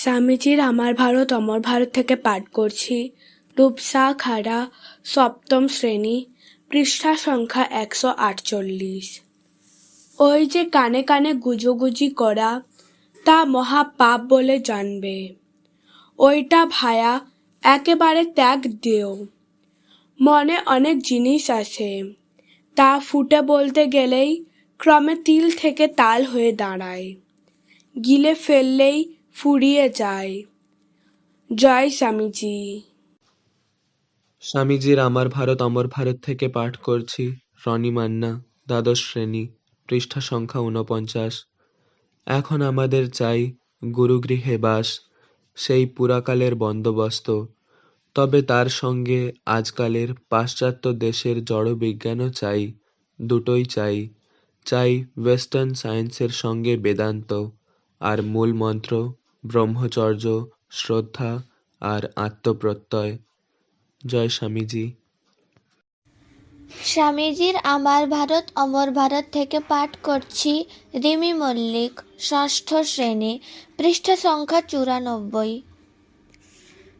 স্বামীজির আমার ভারত, অমর ভারত থেকে পাঠ করছি। রূপসা, খাড়া, সপ্তম শ্রেণি, পৃষ্ঠা সংখ্যা একশো আটচল্লিশ। ওই যে কানে কানে গুজোগুজি করা, তা মহা পাপ বলে জানবে। ওইটা ভায়া, একেবারে ত্যাগ দেও। মনে অনেক জিনিস আছে। তা ফুটে বলতে গেলেই ক্রমে তিল থেকে তাল হয়ে দাঁড়ায়। গিলে ফেললেই ফুরিয়ে যায়। জয় স্বামীজি। স্বামীজির আমার ভারত, অমর ভারত থেকে পাঠ করছি। রনি মান্না, দ্বাদশ শ্রেণি, পৃষ্ঠা সংখ্যা ঊনপঞ্চাশ। এখন আমাদের চাই গুরুগৃহে বাস, সেই পুরাকালের বন্দোবস্ত। তবে তার সঙ্গে আজকালের পাশ্চাত্য দেশের জড়বিজ্ঞানও চাই, দুটোই চাই। চাই ওয়েস্টার্ন সায়েন্সের সঙ্গে বেদান্ত, আর মূল মন্ত্র ব্রহ্মচর্য, শ্রদ্ধা আর আত্মপ্রত্যয়। জয় স্বামীজি। স্বামীজির আমার ভারত, অমর ভারত থেকে পাঠ করছি রিমি মল্লিক, ষষ্ঠ শ্রেণি, পৃষ্ঠা সংখ্যা চুরানব্বই।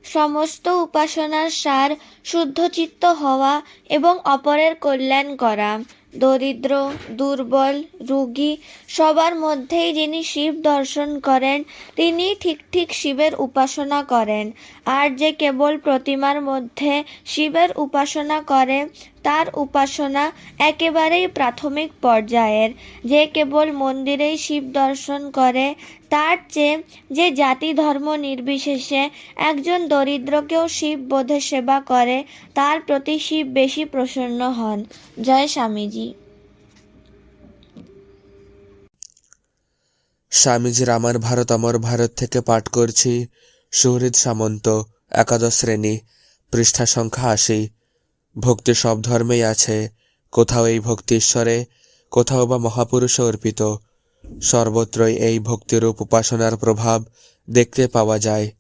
সমস্ত উপাসনার সার, শুদ্ধচিত্ত হওয়া এবং অপরের কল্যাণ করা। দরিদ্র, দুর্বল, রুগী, সবার মধ্যেই যিনি শিব দর্শন করেন, তিনি ঠিক ঠিক শিবের উপাসনা করেন। আর যে কেবল প্রতিমার মধ্যে শিবের উপাসনা করে তার উপাসনা একেবারেই প্রাথমিক পর্যায়ের। যে কেবল মন্দিরেই শিব দর্শন করে, তার চেয়ে যে জাতি ধর্ম নির্বিশেষে একজন দরিদ্রকেও শিব বোধে সেবা করে, তার প্রতি শিব বেশি প্রসন্ন হন। জয় স্বামীজি। স্বামীজির আমার ভারত, অমর ভারত থেকে পাঠ করছি। সুহৃদ সামন্ত, একাদশ শ্রেণি, পৃষ্ঠা সংখ্যা আশি। ভক্তি সব ধর্মেই আছে। কোথাও এই ভক্তি ঈশ্বরে, কোথাও বা মহাপুরুষে অর্পিত। সর্বত্রই এই ভক্তিরূপ উপাসনার প্রভাব দেখতে পাওয়া যায়।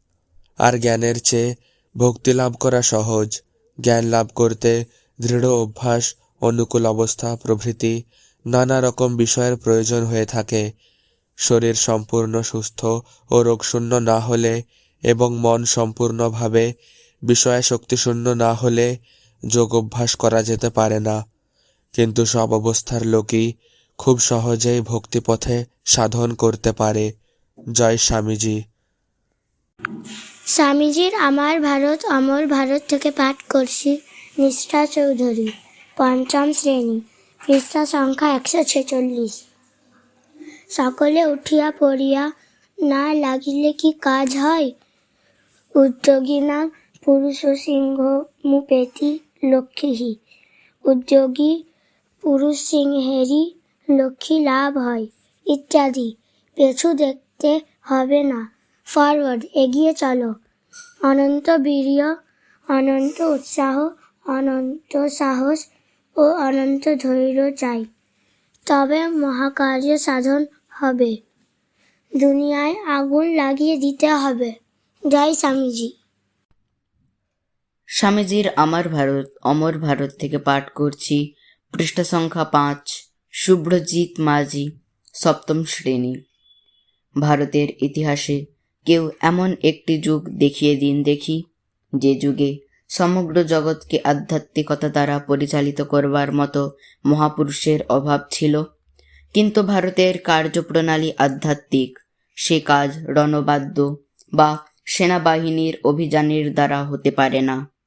আর জ্ঞানের চেয়ে ভক্তি লাভ করা সহজ। জ্ঞান লাভ করতে দৃঢ় অভ্যাস, অনুকূল অবস্থা, প্রভৃতি নানা রকম বিষয়ের প্রয়োজন হয়ে থাকে। শরীর সম্পূর্ণ সুস্থ ও রোগশূন্য না হলে এবং মন সম্পূর্ণভাবে বিষয়ে শক্তিশূন্য না হলে যোগ অভ্যাস করা যেতে পারে না। কিন্তু সব অবস্থার লোকই খুব সহজেই ভক্তিপথে সাধন করতে পারে। জয় স্বামীজি। স্বামীজির আমার ভারত, অমর ভারত থেকে পাঠ করছি নিষ্ঠা চৌধুরী, পঞ্চম শ্রেণি, পৃষ্ঠা সংখ্যা একশো ছেচল্লিশ। সকলে উঠিয়া পড়িয়া, না লাগিলে কি কাজ হয়? উদ্যোগী না পুরুষ সিংহ মুপেতি লক্ষ্মীহি। উদ্যোগী পুরুষ সিংহেরই লক্ষ্মী লাভ হয়, ইত্যাদি। পেছু দেখতে হবে না। ফরওয়ার্ড, এগিয়ে চলো। অনন্ত বীর্য, অনন্ত উৎসাহ, অনন্ত সাহস ও অনন্ত ধৈর্য চাই। তবে মহাকার্য সাধন হবে। দুনিয়ায় আগুন লাগিয়ে দিতে হবে। জয় স্বামীজি। স্বামীজির আমার ভারত, অমর ভারত থেকে পাঠ করছি। পৃষ্ঠা সংখ্যা পাঁচ শুভ্রজিৎ মাঝি, সপ্তম শ্রেণি। ভারতের ইতিহাসে কেউ এমন একটি যুগ দেখিয়ে দিন দেখি, যে যুগে সমগ্র জগৎকে আধ্যাত্মিকতা দ্বারা পরিচালিত করবার মতো মহাপুরুষের অভাব ছিল। কিন্তু ভারতের কার্যপ্রণালী আধ্যাত্মিক, সে কাজ রণবাদ্য বা সেনাবাহিনীর অভিযানের দ্বারা হতে পারে না।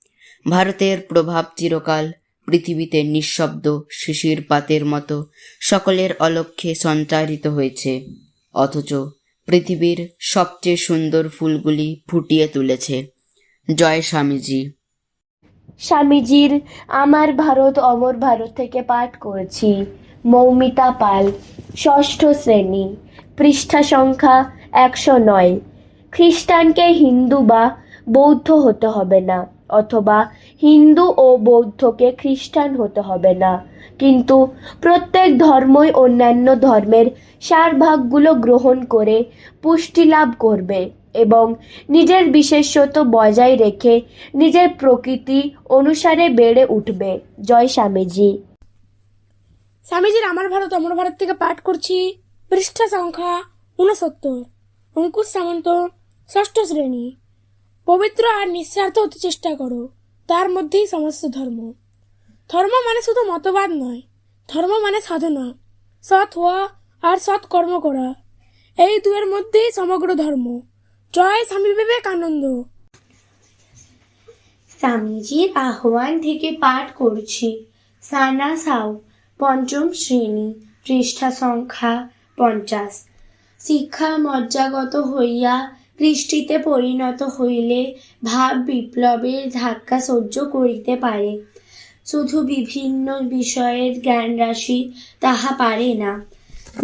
ভারতের প্রভাব চিরকাল পৃথিবীতে নিঃশব্দ শিশির পাতের মতো সকলের অলক্ষ্যে সঞ্চারিত হয়েছে। অথচ পৃথিবীর সবচেয়ে সুন্দর ফুলগুলি ফুটিয়ে তুলেছে। জয় স্বামীজি। স্বামীজির, আমার ভারত অমর ভারত থেকে পাঠ করেছি। মৌমিতা পাল, ষষ্ঠ শ্রেণি, পৃষ্ঠা সংখ্যা একশো নয়। খ্রিস্টানকে হিন্দু বা বৌদ্ধ হতে হবে না। অথবা হিন্দু ও বৌদ্ধকে খ্রিস্টান হতে হবে না। কিন্তু প্রত্যেক ধর্মই অন্যান্য ধর্মের সারভাগগুলো গ্রহণ করে পুষ্টি লাভ করবে এবং নিজের বিশেষত্ব বজায় রেখে নিজের প্রকৃতি অনুসারে বেড়ে উঠবে। জয় স্বামীজি। স্বামীজির আমার ভারত, অমর ভারত থেকে পাঠ করছি। পৃষ্ঠা সংখ্যা উনসত্তর অঙ্কুশ সামন্ত, ষষ্ঠ শ্রেণি। পবিত্র আর নিঃস্বার্থ হতে চেষ্টা করো। তার মধ্যেই সমস্ত ধর্ম। ধর্ম মানে শুধু মতবাদ নয়, ধর্ম মানে সাধনা। সৎ হওয়া আর সৎ কর্ম করা। এই দুয়ের মধ্যেই সমগ্র ধর্ম। জয় স্বামী বিবেকানন্দ। স্বামীজির আহ্বান থেকে পাঠ করছি। সানা সাউ, পঞ্চম শ্রেণি, পৃষ্ঠা সংখ্যা পঞ্চাশ। শিক্ষা মজ্জাগত হইয়া কৃষ্টিতে পরিণত হইলে ভাব বিপ্লবের ধাক্কা সহ্য করিতে পারে। শুধু বিভিন্ন বিষয়ের জ্ঞান রাশি তাহা পারে না।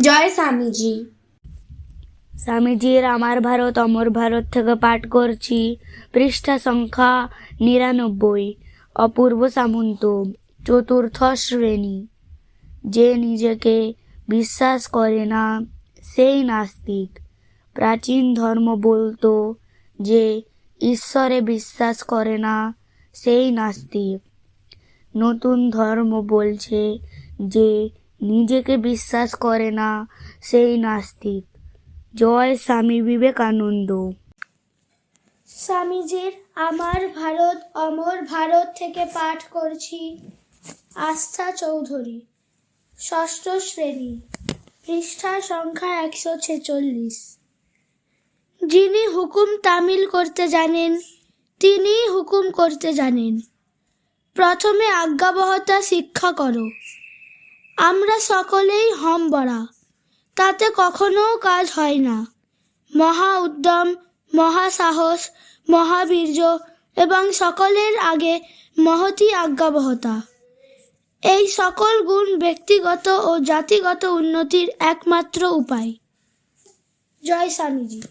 জয় স্বামীজি। স্বামীজির আমার ভারত, অমর ভারত থেকে পাঠ করছি। পৃষ্ঠা সংখ্যা নিরানব্বই। অপূর্ব সামন্ত, চতুর্থ শ্রেণি। যে নিজেকে বিশ্বাস করে না, সেই নাস্তিক। প্রাচীন ধর্ম বলতো যে ঈশ্বরে বিশ্বাস করে না সেই নাস্তিক। নতুন ধর্ম বলছে যে নিজেকে বিশ্বাস করে না সেই নাস্তিক। জয় স্বামী বিবেকানন্দ। স্বামীজির আমার ভারত, অমর ভারত থেকে পাঠ করছি আস্থা চৌধুরী, ষষ্ঠ শ্রেণি, পৃষ্ঠা সংখ্যা একশো ছেচল্লিশ। যিনি হুকুম তামিল করতে জানেন তিনি হুকুম করতে জানেন। প্রথমে আজ্ঞাবহতা শিক্ষা করো। আমরা সকলেই হম বড়া, তাতে কখনো কাজ হয় না। মহা উদ্যম, মহা সাহস মহাবীর্য এবং সকলের আগে মহতি আজ্ঞাবহতা। এই সকল গুণ ব্যক্তিগত ও জাতিগত উন্নতির একমাত্র উপায়। জয় স্বামীজি।